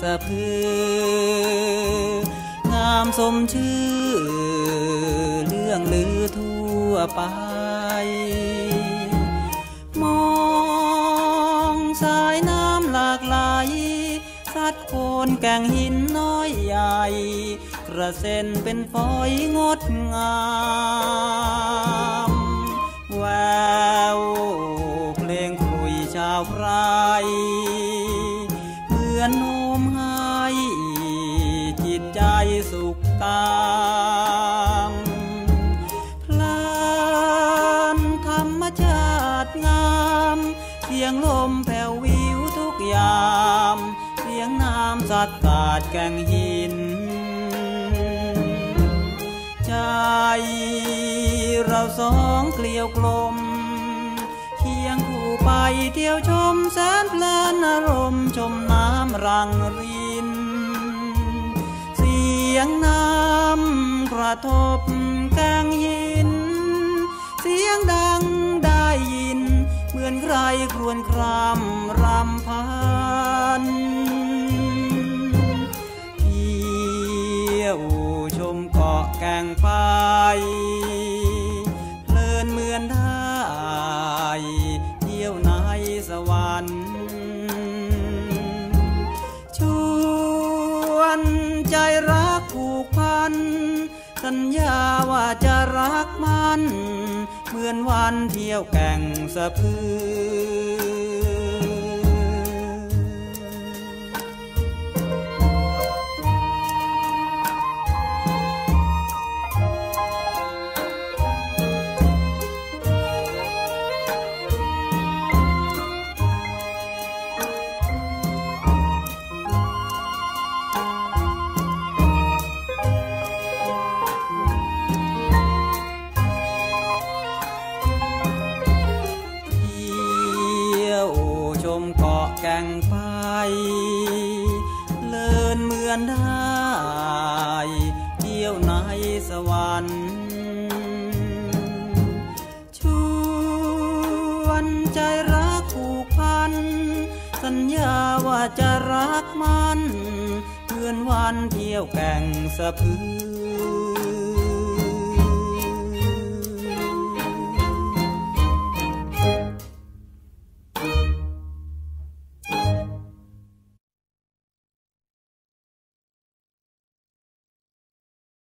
สะพืองามสมชื่อ เรื่องลือทั่วไป มองสายน้ำหลากไหลสัดโคนแก่งหินน้อยใหญ่ กระเซ็นเป็นฝอยงดงามแววเพลงครุยชาวไพรเหมือนโน มให้จิตใจสุขตามพลานธรรมชาติงาม เสียงลมแผ่ววิวทุกยาม เสียงน้ำสัดกาดแกงหิน ใจเราสองเกลียวกลมเคียงคู่ไปเที่ยวชมแสนเพลินอารมณ์ชม รังริน เสียงน้ำกระทบแกงหิน เสียงดังได้ยิน เหมือนใครครวญครามรำพันเที่ยวชมเกาะแกงไฟ สัญญาว่าจะรักมัน เหมือนวันเที่ยวแก่งสะพือ งไฟเลินเหมือนได้เที่ยวในสวรรค์ชวนใจรักผูกพัน สัญญาว่าจะรักมันเหมือนวันเที่ยวแก่งสะพือ